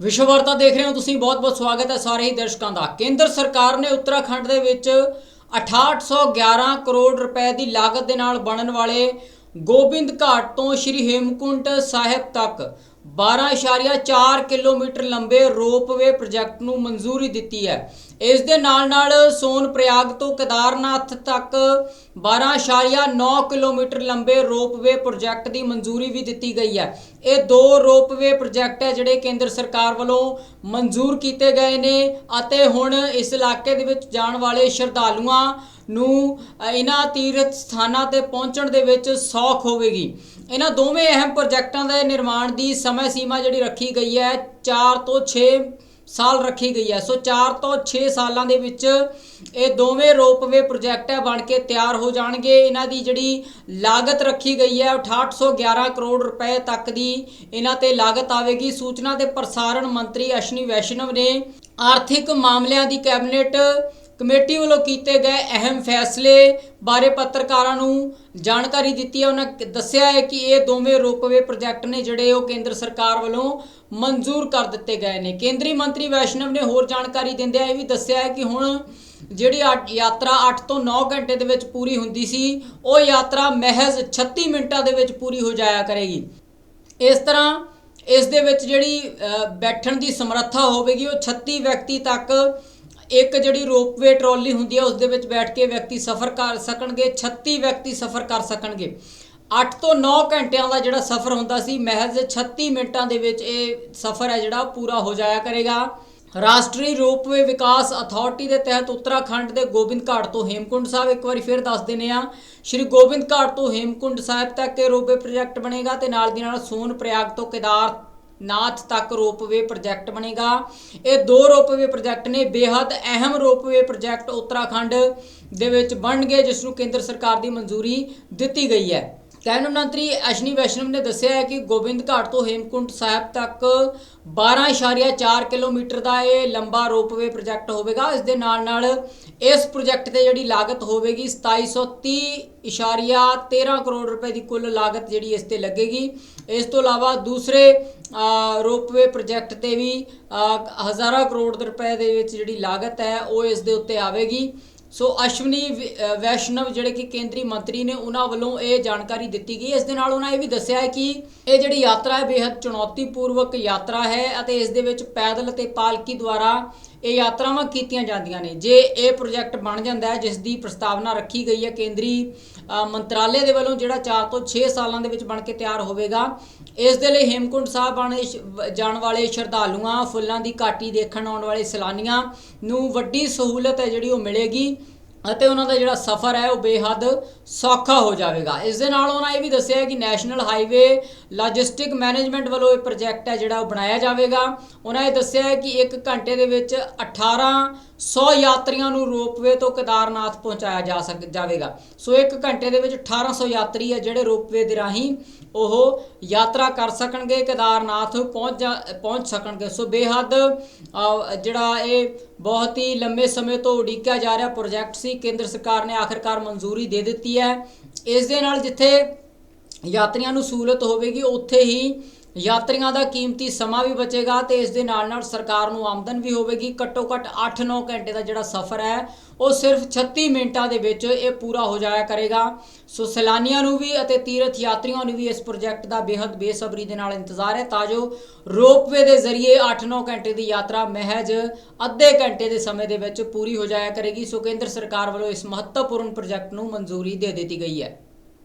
ਵਿਸ਼ਵ ਵਾਰਤਾ ਦੇਖ ਰਹੇ ਹੋ ਤੁਸੀਂ ਬਹੁਤ-ਬਹੁਤ ਸਵਾਗਤ ਹੈ ਸਾਰੇ ਹੀ ਦਰਸ਼ਕਾਂ ਦਾ। ਕੇਂਦਰ ਸਰਕਾਰ ਨੇ ਉੱਤਰਾਖੰਡ ਦੇ ਵਿੱਚ 6811 ਕਰੋੜ ਰੁਪਏ ਦੀ ਲਾਗਤ ਦੇ ਨਾਲ ਬਣਨ ਵਾਲੇ ਗੋਬਿੰਦ ਘਾਟ ਤੋਂ ਸ਼੍ਰੀ ਹੇਮਕੁੰਟ ਸਾਹਿਬ ਤੱਕ 12.4 ਕਿਲੋਮੀਟਰ ਲੰਬੇ ਰੋਪਵੇ ਪ੍ਰੋਜੈਕਟ ਨੂੰ ਮਨਜ਼ੂਰੀ ਦਿੱਤੀ ਹੈ। ਇਸ ਦੇ ਨਾਲ ਨਾਲ ਸੋਨ ਪ੍ਰਯਾਗ ਤੋਂ ਕੇਦਾਰਨਾਥ ਤੱਕ 12.9 ਕਿਲੋਮੀਟਰ ਲੰਬੇ ਰੋਪਵੇ ਪ੍ਰੋਜੈਕਟ ਦੀ ਮਨਜ਼ੂਰੀ ਵੀ ਦਿੱਤੀ ਗਈ ਹੈ। ਇਹ ਦੋ ਰੋਪਵੇ ਪ੍ਰੋਜੈਕਟ ਹੈ ਜਿਹੜੇ ਕੇਂਦਰ ਸਰਕਾਰ ਵੱਲੋਂ ਮਨਜ਼ੂਰ ਕੀਤੇ ਗਏ ਨੇ ਅਤੇ ਹੁਣ ਇਸ ਇਲਾਕੇ ਦੇ ਵਿੱਚ ਜਾਣ ਵਾਲੇ ਸ਼ਰਧਾਲੂਆਂ ਨੂੰ ਇਹਨਾਂ ਤੀਰਥ ਸਥਾਨਾਂ ਤੇ ਪਹੁੰਚਣ ਦੇ ਵਿੱਚ ਸੌਖ ਹੋਵੇਗੀ। ਇਹਨਾਂ ਦੋਵੇਂ ਅਹਿਮ ਪ੍ਰੋਜੈਕਟਾਂ ਦੇ ਨਿਰਮਾਣ ਦੀ ਸਮੇਂ ਸੀਮਾ ਜਿਹੜੀ ਰੱਖੀ ਗਈ ਹੈ 4 ਤੋਂ 6 ਸਾਲ ਰੱਖੀ ਗਈ ਹੈ। ਸੋ 4 ਤੋਂ 6 ਸਾਲਾਂ ਦੇ ਵਿੱਚ ਇਹ ਦੋਵੇਂ ਰੋਪਵੇ ਪ੍ਰੋਜੈਕਟ ਹੈ, ਬਣ ਕੇ ਤਿਆਰ ਹੋ ਜਾਣਗੇ। ਇਹਨਾਂ ਦੀ ਜਿਹੜੀ ਲਾਗਤ ਰੱਖੀ ਗਈ ਹੈ 6811 ਕਰੋੜ ਰੁਪਏ ਤੱਕ ਦੀ ਇਹਨਾਂ ਤੇ ਲਾਗਤ ਆਵੇਗੀ। ਸੂਚਨਾ ਤੇ ਪ੍ਰਸਾਰਣ ਮੰਤਰੀ ਅਸ਼ਨੀ ਵੈਸ਼ਨਵ ਨੇ ਆਰਥਿਕ ਮਾਮਲਿਆਂ ਦੀ ਕੈਬਨਿਟ ਕਮੇਟੀ ਵੱਲੋਂ ਕੀਤੇ ਗਏ ਅਹਿਮ ਫੈਸਲੇ ਬਾਰੇ ਪੱਤਰਕਾਰਾਂ ਨੂੰ ਜਾਣਕਾਰੀ ਦਿੱਤੀ ਹੈ। ਉਹਨਾਂ ਦੱਸਿਆ ਹੈ ਕਿ ਇਹ ਦੋਵੇਂ ਰੋਪਵੇ ਪ੍ਰੋਜੈਕਟ ਨੇ ਜਿਹੜੇ ਉਹ ਕੇਂਦਰ ਸਰਕਾਰ ਵੱਲੋਂ ਮਨਜ਼ੂਰ ਕਰ ਦਿੱਤੇ ਗਏ ਨੇ। ਕੇਂਦਰੀ ਮੰਤਰੀ ਵੈਸ਼ਨਵ ਨੇ ਹੋਰ ਜਾਣਕਾਰੀ ਦਿੰਦਿਆਂ ਇਹ ਵੀ ਦੱਸਿਆ ਹੈ ਕਿ ਹੁਣ ਜਿਹੜੀ ਆ- ਯਾਤਰਾ 8 ਤੋਂ 9 ਘੰਟੇ ਦੇ ਵਿੱਚ ਪੂਰੀ ਹੁੰਦੀ ਸੀ, ਉਹ ਯਾਤਰਾ ਮਹਿਜ਼ 36 ਮਿੰਟਾਂ ਦੇ ਵਿੱਚ ਪੂਰੀ ਹੋ ਜਾਇਆ ਕਰੇਗੀ। ਇਸ ਤਰ੍ਹਾਂ ਇਸ ਦੇ ਵਿੱਚ ਜਿਹੜੀ ਬੈਠਣ ਦੀ ਸਮਰੱਥਾ ਹੋਵੇਗੀ, ਉਹ 36 ਵਿਅਕਤੀ ਤੱਕ ਇੱਕ ਜਿਹੜੀ ਰੋਪਵੇ ਟਰਾਲੀ ਹੁੰਦੀ ਹੈ ਉਸ ਦੇ ਵਿੱਚ ਬੈਠ ਕੇ ਵਿਅਕਤੀ ਸਫ਼ਰ ਕਰ ਸਕਣਗੇ 36 ਵਿਅਕਤੀ ਸਫ਼ਰ ਕਰ ਸਕਣਗੇ। 8 ਤੋਂ 9 ਘੰਟਿਆਂ ਦਾ ਜਿਹੜਾ ਸਫ਼ਰ ਹੁੰਦਾ ਸੀ, ਮਹਿਜ਼ 36 ਮਿੰਟਾਂ ਦੇ ਵਿੱਚ ਇਹ ਸਫ਼ਰ ਹੈ ਜਿਹੜਾ ਪੂਰਾ ਹੋ ਜਾਇਆ ਕਰੇਗਾ। ਰਾਸ਼ਟਰੀ ਰੋਪਵੇ ਵਿਕਾਸ ਅਥਾਰਟੀ ਦੇ ਤਹਿਤ ਉੱਤਰਾਖੰਡ ਦੇ ਗੋਬਿੰਦ ਘਾਟ ਤੋਂ ਹੇਮਕੁੰਡ ਸਾਹਿਬ ਇੱਕ ਵਾਰੀ ਫਿਰ ਦੱਸ ਦਿੰਨੇ ਆ ਸ਼੍ਰੀ ਗੋਬਿੰਦ ਘਾਟ ਤੋਂ ਹੇਮਕੁੰਡ ਸਾਹਿਬ ਤੱਕ ਇਹ ਰੋਪਵੇ ਪ੍ਰੋਜੈਕਟ ਬਣੇਗਾ ਤੇ ਨਾਲ ਦੀ ਨਾਲ ਸੋਨ ਪ੍ਰਯਾਗ ਤੋਂ ਕੇਦਾਰ ਨਾਥ ਤੱਕ ਰੋਪਵੇ ਪ੍ਰੋਜੈਕਟ ਬਣੇਗਾ। ਇਹ ਦੋ ਰੋਪਵੇ ਪ੍ਰੋਜੈਕਟ ਨੇ ਬੇहद ਅਹਿਮ ਰੋਪਵੇ ਪ੍ਰੋਜੈਕਟ ਉੱਤਰਾਖੰਡ ਦੇ ਵਿੱਚ ਬਣਨਗੇ, ਜਿਸ ਨੂੰ ਕੇਂਦਰ ਸਰਕਾਰ ਦੀ ਮਨਜ਼ੂਰੀ ਦਿੱਤੀ ਗਈ ਹੈ। ਕੈਬਨਿਟ ਮੰਤਰੀ ਅਸ਼ਨੀ ਵੈਸ਼ਨਵ ਨੇ ਦੱਸਿਆ ਹੈ ਕਿ ਗੋਬਿੰਦ ਘਾਟ ਤੋਂ ਹੇਮਕੁੰਟ ਸਾਹਿਬ ਤੱਕ 12.4 ਕਿਲੋਮੀਟਰ ਦਾ ਇਹ ਲੰਬਾ ਰੋਪਵੇ ਪ੍ਰੋਜੈਕਟ ਹੋਵੇਗਾ। ਇਸ ਦੇ ਨਾਲ ਨਾਲ ਇਸ ਪ੍ਰੋਜੈਕਟ ਤੇ ਜਿਹੜੀ ਲਾਗਤ ਹੋਵੇਗੀ 2730.13 ਕਰੋੜ ਰੁਪਏ ਦੀ ਕੁੱਲ ਲਾਗਤ ਜਿਹੜੀ ਇਸ ਤੇ ਲੱਗੇਗੀ। ਇਸ ਤੋਂ ਇਲਾਵਾ ਦੂਸਰੇ ਰੋਪਵੇ ਪ੍ਰੋਜੈਕਟ ਤੇ ਵੀ ਹਜ਼ਾਰਾਂ ਕਰੋੜ ਦੇ ਰੁਪਏ ਦੇ ਵਿੱਚ ਜਿਹੜੀ ਲਾਗਤ ਹੈ, ਉਹ ਇਸ ਦੇ ਉੱਤੇ ਆਵੇਗੀ। ਸੋ ਅਸ਼ਵਨੀ ਵੈਸ਼ਨਵ ਜਿਹੜੇ ਕਿ ਕੇਂਦਰੀ ਮੰਤਰੀ ਨੇ, ਉਹਨਾਂ ਵੱਲੋਂ ਇਹ ਜਾਣਕਾਰੀ ਦਿੱਤੀ ਗਈ। ਇਸ ਦੇ ਨਾਲ ਉਹਨਾਂ ਇਹ ਵੀ ਦੱਸਿਆ ਹੈ ਕਿ ਇਹ ਜਿਹੜੀ ਯਾਤਰਾ ਹੈ ਬੇहद ਚੁਣੌਤੀਪੂਰਵਕ ਯਾਤਰਾ ਹੈ ਅਤੇ ਇਸ ਦੇ ਵਿੱਚ ਪੈਦਲ ਅਤੇ ਪਾਲਕੀ ਦੁਆਰਾ ਇਹ ਯਾਤਰਾਵਾਂ ਕੀਤੀਆਂ ਜਾਂਦੀਆਂ ਨੇ। ਜੇ ਇਹ ਪ੍ਰੋਜੈਕਟ ਬਣ ਜਾਂਦਾ ਹੈ, ਜਿਸ ਦੀ ਪ੍ਰਸਤਾਵਨਾ ਰੱਖੀ ਗਈ ਹੈ ਕੇਂਦਰੀ ਮੰਤਰਾਲੇ ਦੇ ਵੱਲੋਂ, ਜਿਹੜਾ 4 ਤੋਂ 6 ਸਾਲਾਂ ਦੇ ਵਿੱਚ ਬਣ ਕੇ ਤਿਆਰ ਹੋਵੇਗਾ, ਇਸ ਦੇ ਲਈ ਹੇਮਕੁੰਟ ਸਾਹਿਬ ਆਉਣੇ ਜਾਣ ਵਾਲੇ ਸ਼ਰਧਾਲੂਆਂ, ਫੁੱਲਾਂ ਦੀ ਘਾਟੀ ਦੇਖਣ ਆਉਣ ਵਾਲੇ ਸੈਲਾਨੀਆਂ ਨੂੰ ਵੱਡੀ ਸਹੂਲਤ ਹੈ ਜਿਹੜੀ ਉਹ ਮਿਲੇਗੀ। ਅਤੇ ਉਹਨਾਂ ਦਾ ਜਿਹੜਾ ਸਫ਼ਰ ਹੈ ਉਹ ਬੇਹੱਦ ਸੌਖਾ ਹੋ ਜਾਵੇਗਾ। ਇਸ ਦੇ ਨਾਲ ਉਹਨਾਂ ਇਹ ਵੀ ਦੱਸਿਆ ਹੈ ਕਿ ਨੈਸ਼ਨਲ ਹਾਈਵੇ ਲੌਜਿਸਟਿਕ ਮੈਨੇਜਮੈਂਟ ਵੱਲੋਂ ਇਹ ਪ੍ਰੋਜੈਕਟ ਹੈ ਜਿਹੜਾ ਉਹ ਬਣਾਇਆ ਜਾਵੇਗਾ। ਉਹਨਾਂ ਇਹ ਦੱਸਿਆ ਹੈ ਕਿ 1 ਘੰਟੇ ਦੇ ਵਿੱਚ 1800 ਯਾਤਰੀਆਂ ਨੂੰ ਰੋਪਵੇ ਤੋਂ ਕੇਦਾਰਨਾਥ ਪਹੁੰਚਾਇਆ ਜਾ ਸਕ, ਜਾਵੇਗਾ। ਸੋ 1 ਘੰਟੇ ਦੇ ਵਿੱਚ 1800 ਯਾਤਰੀ ਹੈ ਜਿਹੜੇ ਰੋਪਵੇ ਦੇ ਰਾਹੀਂ ਉਹ ਯਾਤਰਾ ਕਰ ਸਕਣਗੇ, ਕੇਦਾਰਨਾਥ ਪਹੁੰਚ ਜਾ- ਪਹੁੰਚ ਸਕਣਗੇ। ਸੋ ਬੇਹੱਦ ਜਿਹੜਾ ਇਹ ਬਹੁਤ ਹੀ ਲੰਮੇ ਸਮੇਂ ਤੋਂ ਉਡੀਕਿਆ ਜਾ ਰਿਹਾ ਪ੍ਰੋਜੈਕਟ ਸੀ। ਸੀ ਕੇਂਦਰ ਸਰਕਾਰ ਨੇ ਆਖਰਕਾਰ ਮਨਜ਼ੂਰੀ ਦੇ ਦਿੱਤੀ ਹੈ। ਇਸ ਦੇ ਨਾਲ ਜਿੱਥੇ ਯਾਤਰੀਆਂ ਨੂੰ ਸਹੂਲਤ ਹੋਵੇਗੀ, ਉੱਥੇ ਹੀ ਯਾਤਰੀਆਂ ਦਾ ਕੀਮਤੀ ਸਮਾਂ ਵੀ ਬਚੇਗਾ ਤੇ ਇਸ ਦੇ ਨਾਲ ਨਾਲ ਸਰਕਾਰ ਨੂੰ ਆਮਦਨ ਵੀ ਹੋਵੇਗੀ। ਘੱਟੋ ਘੱਟ 8-9 ਘੰਟੇ ਦਾ ਜਿਹੜਾ ਸਫ਼ਰ ਹੈ, ਉਹ ਸਿਰਫ 36 ਮਿੰਟਾਂ ਦੇ ਵਿੱਚ ਇਹ ਪੂਰਾ ਹੋ ਜਾਇਆ ਕਰੇਗਾ। ਸੋ ਸੈਲਾਨੀਆਂ ਨੂੰ ਵੀ ਅਤੇ ਤੀਰਥ ਯਾਤਰੀਆਂ ਨੂੰ ਵੀ ਇਸ ਪ੍ਰੋਜੈਕਟ ਦਾ ਬੇहद ਬੇਸਬਰੀ ਦੇ ਨਾਲ ਇੰਤਜ਼ਾਰ ਹੈ, ਤਾਂ ਜੋ ਰੋਪਵੇ ਦੇ ਜ਼ਰੀਏ 8-9 ਘੰਟੇ ਦੀ ਯਾਤਰਾ ਮਹਿਜ ਅੱਧੇ ਘੰਟੇ ਦੇ ਸਮੇਂ ਦੇ ਵਿੱਚ ਪੂਰੀ ਹੋ ਜਾਇਆ ਕਰੇਗੀ। ਸੋ ਕੇਂਦਰ ਸਰਕਾਰ ਵੱਲੋਂ ਇਸ ਮਹੱਤਵਪੂਰਨ ਪ੍ਰੋਜੈਕਟ ਨੂੰ ਮਨਜ਼ੂਰੀ ਦੇ ਦਿੱਤੀ ਗਈ ਹੈ।